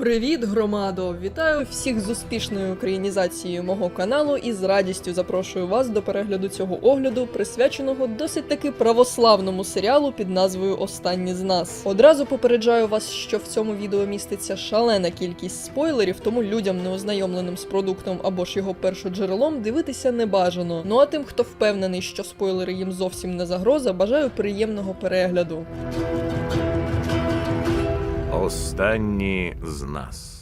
Привіт, громадо! Вітаю всіх з успішною українізацією мого каналу і з радістю запрошую вас до перегляду цього огляду, присвяченого досить таки православному серіалу під назвою Останні з нас. Одразу попереджаю вас, що в цьому відео міститься шалена кількість спойлерів, тому людям, не ознайомленим з продуктом або ж його першоджерелом, дивитися не бажано. Ну а тим, хто впевнений, що спойлери їм зовсім не загроза, бажаю приємного перегляду. Останні з нас.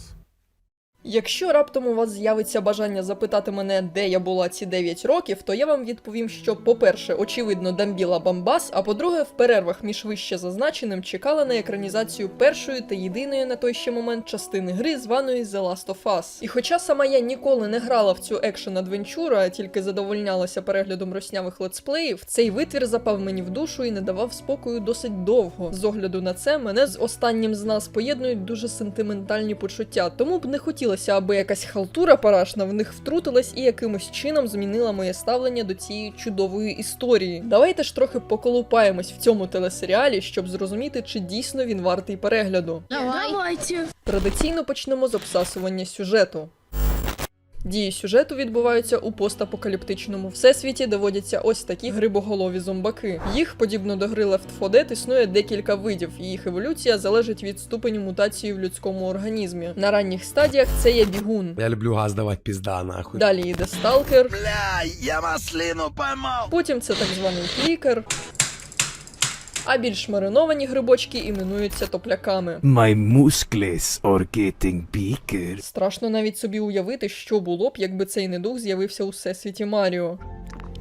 Якщо раптом у вас з'явиться бажання запитати мене, де я була ці 9 років, то я вам відповім, що, по-перше, очевидно, дамбіла Бамбас, а по-друге, в перервах між вище зазначеним чекала на екранізацію першої та єдиної на той ще момент частини гри, званої The Last of Us. І хоча сама я ніколи не грала в цю екшен адвенчуру, а тільки задовольнялася переглядом роснявих летсплеїв, цей витвір запав мені в душу і не давав спокою досить довго. З огляду на це мене з останнім з нас поєднують дуже сентиментальні почуття, тому б не хотілося, аби якась халтура парашна в них втрутилась і якимось чином змінила моє ставлення до цієї чудової історії. Давайте ж трохи поколупаємось в цьому телесеріалі, щоб зрозуміти, чи дійсно він вартий перегляду. Давайте. Традиційно почнемо з обсасування сюжету. Дії сюжету відбуваються у постапокаліптичному всесвіті, де водяться ось такі грибоголові зомбаки. Їх, подібно до гри Left 4 Dead, існує декілька видів, і їх еволюція залежить від ступеню мутації в людському організмі. На ранніх стадіях це є бігун. Я люблю газ давать пизда, нахуй. Далі йде сталкер, Бля, я маслину поймал! потім це так званий клікер. А більш мариновані грибочки іменуються топляками. My muscles are getting bigger. Страшно навіть собі уявити, що було б, якби цей недух з'явився у всесвіті Маріо.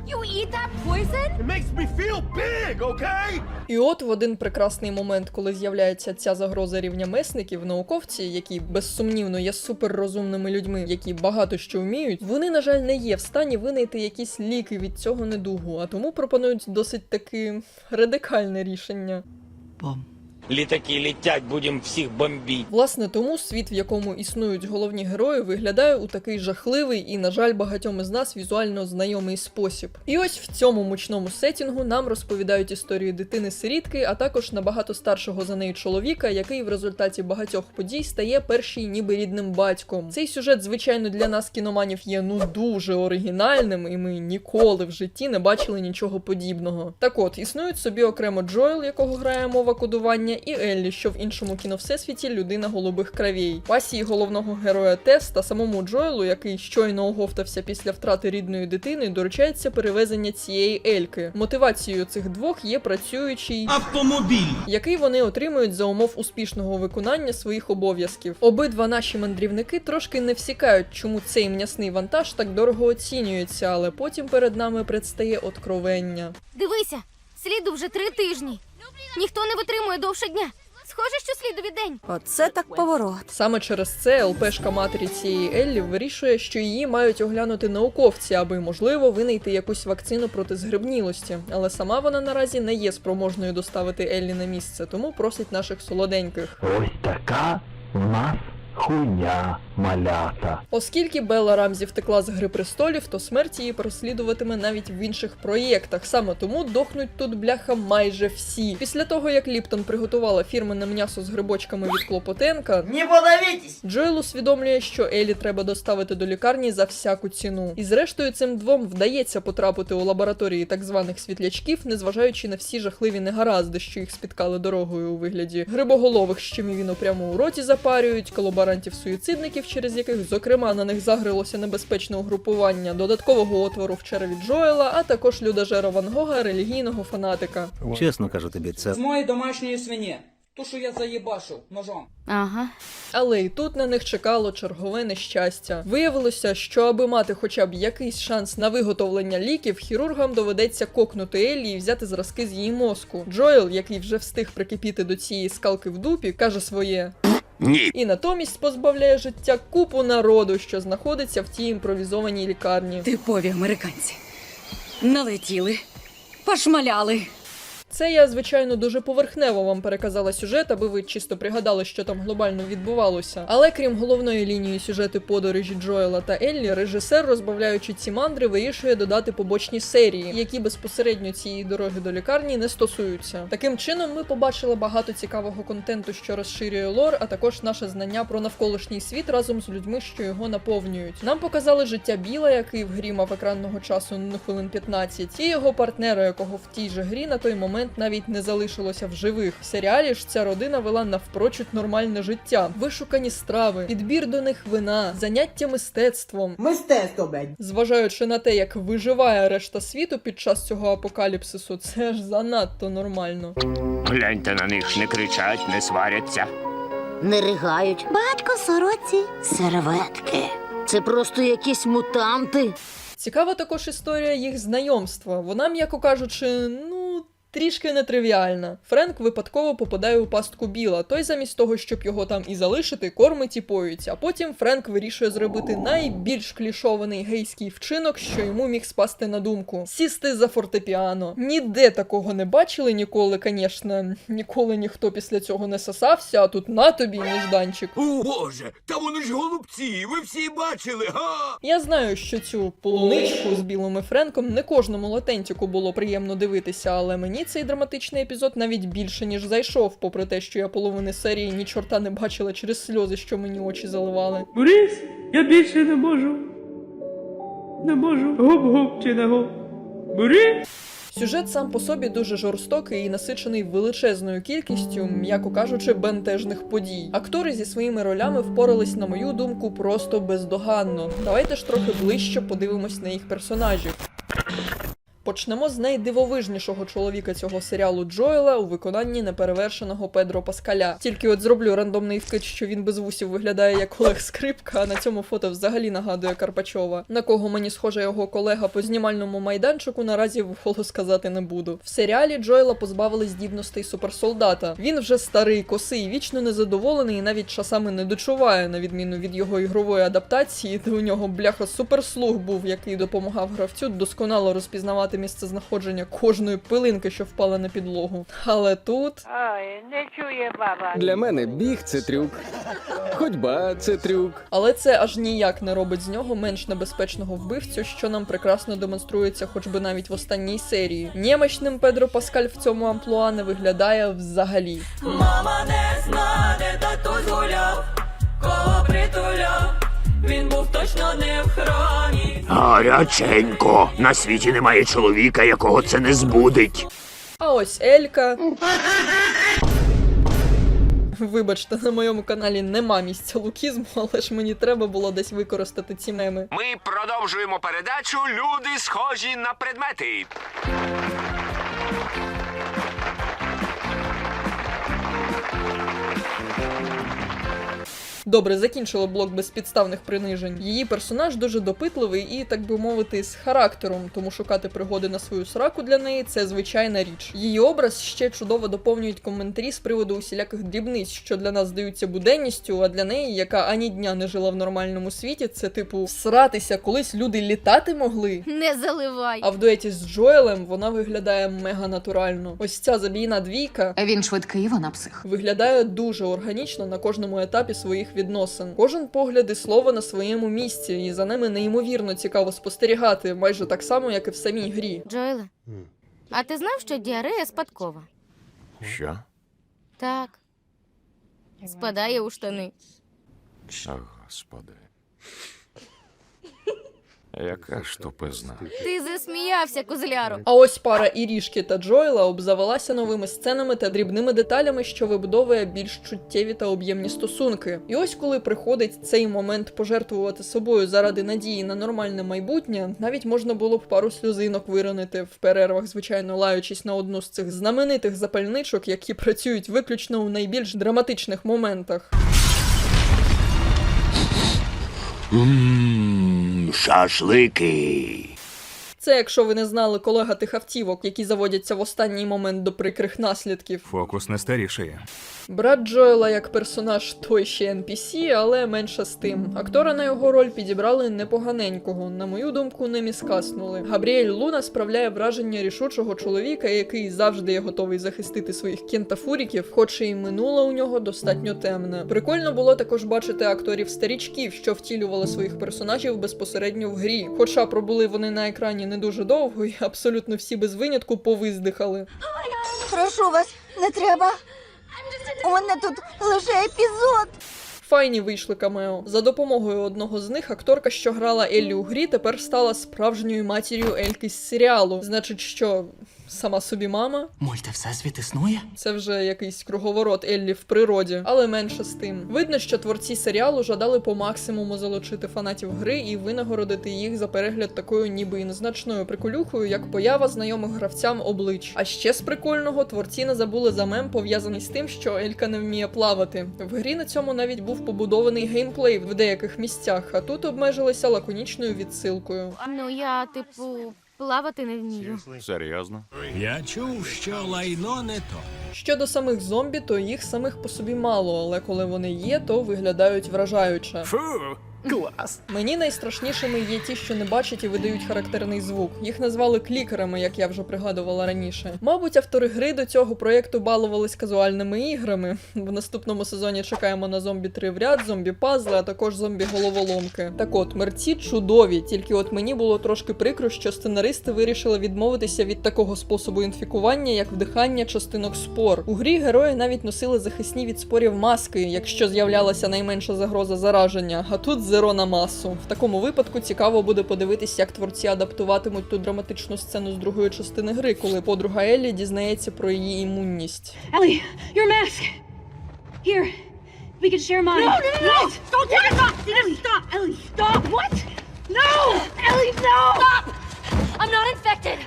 You eat that poison? It makes me feel big, okay? І от в один прекрасний момент, коли з'являється ця загроза рівня месників, науковці, які безсумнівно є суперрозумними людьми, які багато що вміють, вони, на жаль, не є в стані винайти якісь ліки від цього недугу, а тому пропонують досить таки радикальне рішення. Літаки летять, будемо всіх бомбити. Власне, тому світ, в якому існують головні герої, виглядає у такий жахливий і, на жаль, багатьом із нас візуально знайомий спосіб. І ось в цьому мучному сетінгу нам розповідають історію дитини-сирітки, а також набагато старшого за нею чоловіка, який в результаті багатьох подій стає перший ніби рідним батьком. Цей сюжет, звичайно, для нас кіноманів є ну дуже оригінальним, і ми ніколи в житті не бачили нічого подібного. Так от, існують собі окремо Джоел, якого грає мова кодування, і Еллі, що в іншому кіновсесвіті людина голубих кровей. Пасії головного героя Тес та самому Джоелу, який щойно оговтався після втрати рідної дитини, доручається перевезення цієї Ельки. Мотивацією цих двох є працюючий Автомобіль! який вони отримують за умов успішного виконання своїх обов'язків. Обидва наші мандрівники трошки не всікають, чому цей м'ясний вантаж так дорого оцінюється, але потім перед нами предстає откровення. Дивися, сліду вже три тижні. Ніхто не витримує довше дня. Схоже, що слідові день. Оце так поворот. Саме через це ЛПшка матері цієї Еллі вирішує, що її мають оглянути науковці, аби можливо винайти якусь вакцину проти згрибнілості. Але сама вона наразі не є спроможною доставити Еллі на місце, тому просить наших солоденьких. Ось така в нас хуйня малята. Оскільки Белла Рамзі втекла з Гри престолів, то смерть її прослідуватиме навіть в інших проєктах. Саме тому дохнуть тут бляха майже всі. Після того, як Ліптон приготувала фірменне м'ясо з грибочками від Клопотенка, Не подавитесь! Джоел усвідомлює, що Елі треба доставити до лікарні за всяку ціну. І зрештою цим двом вдається потрапити у лабораторії так званих світлячків, незважаючи на всі жахливі негаразди, що їх спіткали дорогою у вигляді грибоголових, що мівіну прямо у роті запарюють, колаборантів-суїцидників, через яких, зокрема, на них загрилося небезпечне угрупування, додаткового отвору в череві Джоела, а також людожера Ван Гога, релігійного фанатика. Чесно кажу тобі, це З моєї домашньої свині. Ту, що я заїбашив ножом. Ага. Але і тут на них чекало чергове нещастя. Виявилося, що аби мати хоча б якийсь шанс на виготовлення ліків, хірургам доведеться кокнути Еллі і взяти зразки з її мозку. Джоел, який вже встиг прикипіти до цієї скалки в дупі, каже своє. Ні. І натомість позбавляє життя купу народу, що знаходиться в тій імпровізованій лікарні. Типові американці. Налетіли, пошмаляли. Це я, звичайно, дуже поверхнево вам переказала сюжет, аби ви чисто пригадали, що там глобально відбувалося. Але крім головної лінії сюжету подорожі Джоела та Еллі, режисер, розбавляючи ці мандри, вирішує додати побочні серії, які безпосередньо цієї дороги до лікарні не стосуються. Таким чином, ми побачили багато цікавого контенту, що розширює лор, а також наше знання про навколишній світ разом з людьми, що його наповнюють. Нам показали життя Біла, який в грі мав екранного часу на хвилин 15, і його партнера, якого в тій же грі на той момент навіть не залишилося в живих. В серіалі ж ця родина вела навпрочуд нормальне життя, вишукані страви, підбір до них вина, заняття мистецтвом. Мистецтво, блядь. Зважаючи на те, як виживає решта світу під час цього апокаліпсису, це ж занадто нормально. Гляньте на них, не кричать, не сваряться. Не ригають. Батько сороці серветки. Це просто якісь мутанти. Цікава також історія їх знайомства. Вона, м'яко кажучи, ну. Трішки нетривіальна. Френк випадково попадає у пастку Біла. Той замість того, щоб його там і залишити, кормить і поють. А потім Френк вирішує зробити найбільш клішований гейський вчинок, що йому міг спасти на думку: сісти за фортепіано. Ніде такого не бачили ніколи, звісно. Ніколи ніхто після цього не сосався, а тут на тобі ніжданчик. О, Боже, та вони ж голубці, ви всі бачили, га? Я знаю, що цю полуничку з білим і Френком не кожному латентіку було приємно дивитися, але мені цей драматичний епізод навіть більше ніж зайшов, попри те, що я половини серії ні чорта не бачила через сльози, що мені очі заливали. Борис, я більше не можу. Не можу. Гоп-гоп чи не гоп. Борис! Сюжет сам по собі дуже жорстокий і насичений величезною кількістю, м'яко кажучи, бентежних подій. Актори зі своїми ролями впорались, на мою думку, просто бездоганно. Давайте ж трохи ближче подивимось на їх персонажів. Почнемо з найдивовижнішого чоловіка цього серіалу Джоела у виконанні неперевершеного Педро Паскаля. Тільки от зроблю рандомний вкид, що він без вусів виглядає як Олег Скрипка, а на цьому фото взагалі нагадує Карпачова. На кого мені схожа його колега по знімальному майданчику, наразі вголос сказати не буду. В серіалі Джоела позбавили здібностей суперсолдата. Він вже старий, косий, вічно незадоволений і навіть часами не дочуває, на відміну від його ігрової адаптації, де у нього бляха суперслух був, який допомагав гравцю досконало розпізнавати місце знаходження кожної пилинки, що впала на підлогу. Але тут Ой, не чує баба. Для мене біг це трюк. Ходьба це трюк. Але це аж ніяк не робить з нього менш небезпечного вбивцю, що нам прекрасно демонструється, хоч би навіть в останній серії. Німечним Педро Паскаль в цьому амплуа не виглядає взагалі. Мама не зна, де татусь гуляв, кого притуляв. Він був точно не в храмі. Гаряченько. На світі немає чоловіка, якого це не збудить. А ось Елька. Вибачте, на моєму каналі нема місця лукізму, але ж мені треба було десь використати ці меми. Ми продовжуємо передачу Люди схожі на предмети. Добре, закінчила блок безпідставних принижень. Її персонаж дуже допитливий і, так би мовити, з характером, тому шукати пригоди на свою сраку для неї це звичайна річ. Її образ ще чудово доповнюють коментарі з приводу усіляких дрібниць, що для нас здаються буденністю, а для неї, яка ані дня не жила в нормальному світі, це типу сратися, колись люди літати могли. Не заливай. А в дуеті з Джоелем вона виглядає мега натурально. Ось ця забійна двійка Він швидкий, вона псих. виглядає дуже органічно на кожному етапі своїх відносин. Кожен погляд і слово на своєму місці, і за ними неймовірно цікаво спостерігати, майже так само, як і в самій грі. Джоеле, а ти знав, що діарея спадкова? Що? Так. Спадає у штани. О, господи. Яка ж тупизна. Ти засміявся, козляро. А ось пара Ірішки та Джоела обзавелася новими сценами та дрібними деталями, що вибудовує більш чуттєві та об'ємні стосунки. І ось коли приходить цей момент пожертвувати собою заради надії на нормальне майбутнє, навіть можна було б пару сльозинок виронити в перервах, звичайно, лаючись на одну з цих знаменитих запальничок, які працюють виключно у найбільш драматичних моментах. Ммм, шашлики. Це, якщо ви не знали, колега тих автівок, які заводяться в останній момент до прикрих наслідків. Фокус не старішає. Брат Джоела як персонаж той ще NPC, але менше з тим. Актора на його роль підібрали непоганенького. На мою думку, не міскаснули. Габріель Луна справляє враження рішучого чоловіка, який завжди є готовий захистити своїх кентафуріків, хоч і минуле у нього достатньо темне. Прикольно було також бачити акторів старічків, що втілювали своїх персонажів безпосередньо в грі. Хоча пробули вони на екрані не дуже довго, і абсолютно всі без винятку повиздихали. Прошу вас, не треба. У мене тут лише епізод. Файні вийшли камео. За допомогою одного з них акторка, що грала Еллі у грі, тепер стала справжньою матір'ю Ельки з серіалу. Значить, що сама собі мама? Мульти всесвіт існує? Це вже якийсь круговорот Еллі в природі, але менше з тим. Видно, що творці серіалу жадали по максимуму залучити фанатів гри і винагородити їх за перегляд такою ніби і незначною приколюхою, як поява знайомих гравцям облич. А ще з прикольного творці не забули за мем, пов'язаний з тим, що Елька не вміє плавати. В грі на цьому навіть був побудований геймплей в деяких місцях, а тут обмежилися лаконічною відсилкою. Ну я, типу, плавати не вмію. Серйозно? Я чув, що лайно не то. Щодо самих зомбі, то їх самих по собі мало, але коли вони є, то виглядають вражаюче. Фу, клас. Мені найстрашнішими є ті, що не бачать і видають характерний звук. Їх назвали клікерами, як я вже пригадувала раніше. Мабуть, автори гри до цього проєкту балувались казуальними іграми. В наступному сезоні чекаємо на зомбі 3 в ряд, зомбі пазли, а також зомбі головоломки. Так от, мерці чудові, тільки от мені було трошки прикро, що сценаристи вирішили відмовитися від такого способу інфікування, як вдихання частинок спор. У грі герої навіть носили захисні від спорів маски, якщо з'являлася найменша загроза зараження. А тут зеро на масу. В такому випадку цікаво буде подивитись, як творці адаптуватимуть ту драматичну сцену з другої частини гри, коли подруга Еллі дізнається про її імунність. Ellie, your mask. Here, we can share mine. No, no, no, no! Don't take it off! Ellie, stop! Ellie, stop! What? No! Ellie, no! Stop! I'm not infected.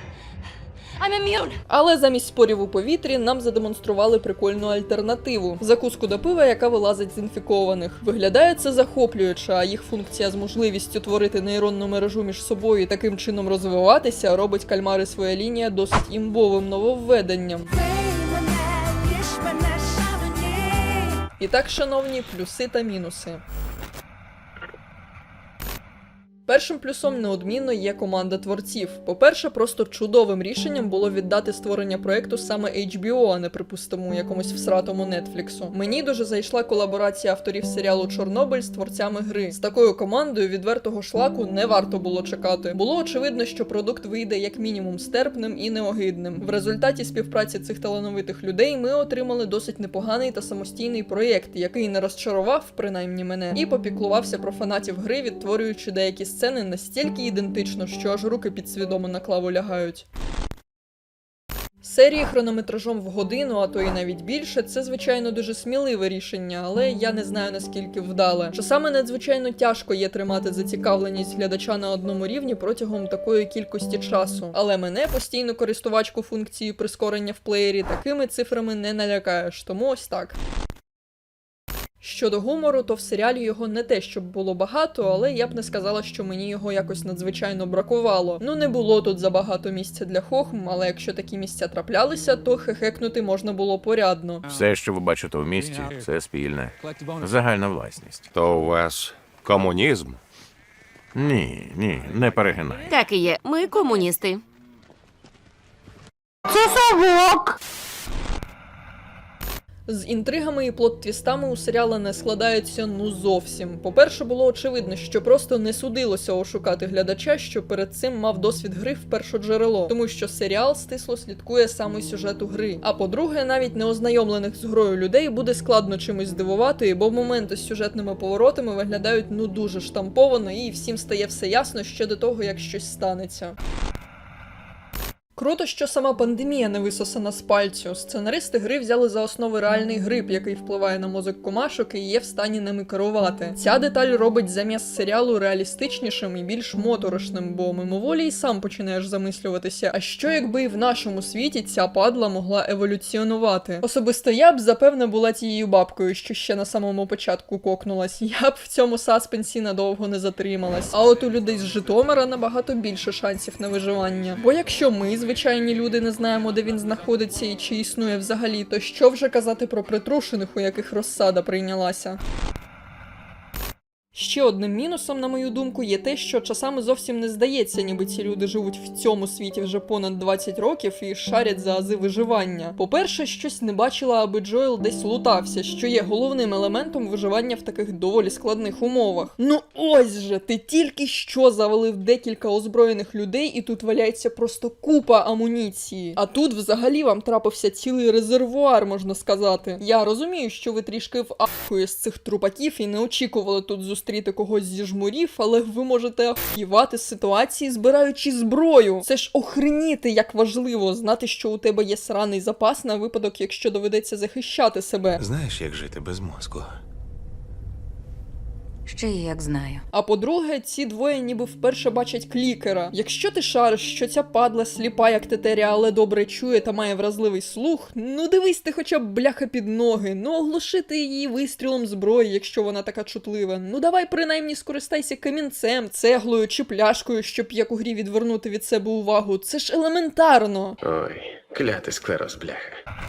I'm immune. Але замість спорів у повітрі нам задемонстрували прикольну альтернативу закуску до пива, яка вилазить з інфікованих. Виглядає це захоплююче, а їх функція з можливістю творити нейронну мережу між собою і таким чином розвиватися робить кальмари своя лінія досить імбовим нововведенням. І так, шановні, плюси та мінуси. Першим плюсом неодмінно є команда творців. По-перше, просто чудовим рішенням було віддати створення проекту саме HBO, а не припустимо якомусь всратому Нетфліксу. Мені дуже зайшла колаборація авторів серіалу Чорнобиль з творцями гри. З такою командою відвертого шлаку не варто було чекати. Було очевидно, що продукт вийде як мінімум стерпним і неогидним. В результаті співпраці цих талановитих людей ми отримали досить непоганий та самостійний проєкт, який не розчарував, принаймні мене, і попіклувався про фанатів гри, відтворюючи деякі сцени настільки ідентично, що аж руки підсвідомо на клаву лягають. Серії хронометражом в годину, а то і навіть більше, це звичайно дуже сміливе рішення, але я не знаю наскільки вдале. Часами надзвичайно тяжко є тримати зацікавленість глядача на одному рівні протягом такої кількості часу. Але мене постійно користувачку функції прискорення в плеєрі такими цифрами не налякаєш, тому ось так. Щодо гумору, то в серіалі його не те, щоб було багато, але я б не сказала, що мені його якось надзвичайно бракувало. Ну не було тут забагато місця для хохм, але якщо такі місця траплялися, то хехекнути можна було порядно. Все, що ви бачите в місті, це спільне. Загальна власність. То у вас комунізм? Ні, ні, не перегинай. Так і є. Ми комуністи. З інтригами і плот-твістами у серіали не складаються ну зовсім. По-перше, було очевидно, що просто не судилося ошукати глядача, що перед цим мав досвід гри в першоджерело, тому що серіал стисло слідкує саме сюжету гри. А по-друге, навіть неознайомлених з грою людей буде складно чимось здивувати, бо моменти з сюжетними поворотами виглядають ну дуже штамповано, і всім стає все ясно ще до того, як щось станеться. Круто, що сама пандемія не висосана з пальцю. Сценаристи гри взяли за основи реальний грип, який впливає на мозок комашок і є в стані ними керувати. Ця деталь робить заміс серіалу реалістичнішим і більш моторошним, бо мимоволі й сам починаєш замислюватися. А що якби і в нашому світі ця падла могла еволюціонувати? Особисто я б запевне була тією бабкою, що ще на самому початку кокнулась. Я б в цьому саспенсі надовго не затрималась. А от у людей з Житомира набагато більше шансів на виживання. Бо якщо ми, звичайні люди, не знаємо, де він знаходиться і чи існує взагалі, то що вже казати про притрушених, у яких розсада прийнялася? Ще одним мінусом, на мою думку, є те, що часами зовсім не здається, ніби ці люди живуть в цьому світі вже понад 20 років і шарять за ази виживання. По-перше, щось не бачила, аби Джоел десь лутався, що є головним елементом виживання в таких доволі складних умовах. Ну ось же, ти тільки що завалив декілька озброєних людей, і тут валяється просто купа амуніції. А тут взагалі вам трапився цілий резервуар, можна сказати. Я розумію, що ви трішки в ахуї з цих трупаків і не очікували тут зустріти когось зі жмурів, але ви можете ахівати ситуації, збираючи зброю. Це ж охреніти, як важливо знати, що у тебе є сраний запас на випадок, якщо доведеться захищати себе. Знаєш, як жити без мозку? Ще як знаю. А по-друге, ці двоє ніби вперше бачать клікера. Якщо ти шариш, що ця падла сліпа, як тетеря, але добре чує та має вразливий слух, ну дивись ти хоча б бляха під ноги, ну оглушити її вистрілом зброї, якщо вона така чутлива. Ну давай принаймні скористайся камінцем, цеглою чи пляшкою, щоб як у грі відвернути від себе увагу. Це ж елементарно. Ой, клятий склероз, бляха.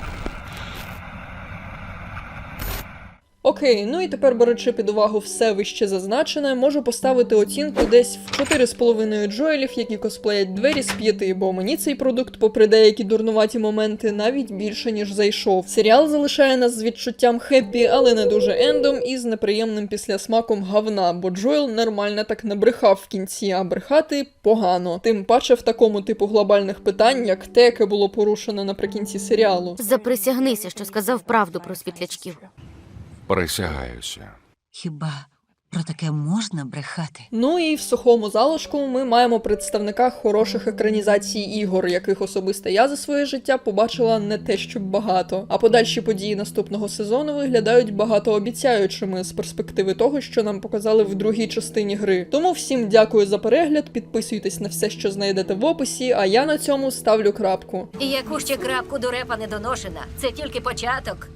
Окей, ну і тепер беручи під увагу все вище зазначене, можу поставити оцінку десь в 4,5 джоелів, які косплеять двері з 5, бо мені цей продукт, попри деякі дурнуваті моменти, навіть більше ніж зайшов. Серіал залишає нас з відчуттям хеппі, але не дуже ендом і з неприємним післясмаком говна, бо Джоел нормально так не брехав в кінці, а брехати погано. Тим паче в такому типу глобальних питань, як те, яке було порушено наприкінці серіалу. Заприсягнися, що сказав правду про світлячків. Присягаюся. Хіба про таке можна брехати? Ну і в сухому залишку ми маємо представника хороших екранізацій ігор, яких особисто я за своє життя побачила не те, щоб багато. А подальші події наступного сезону виглядають багатообіцяючими з перспективи того, що нам показали в другій частині гри. Тому всім дякую за перегляд, підписуйтесь на все, що знайдете в описі, а я на цьому ставлю крапку. І яку ще крапку до репа не доношена. Це тільки початок.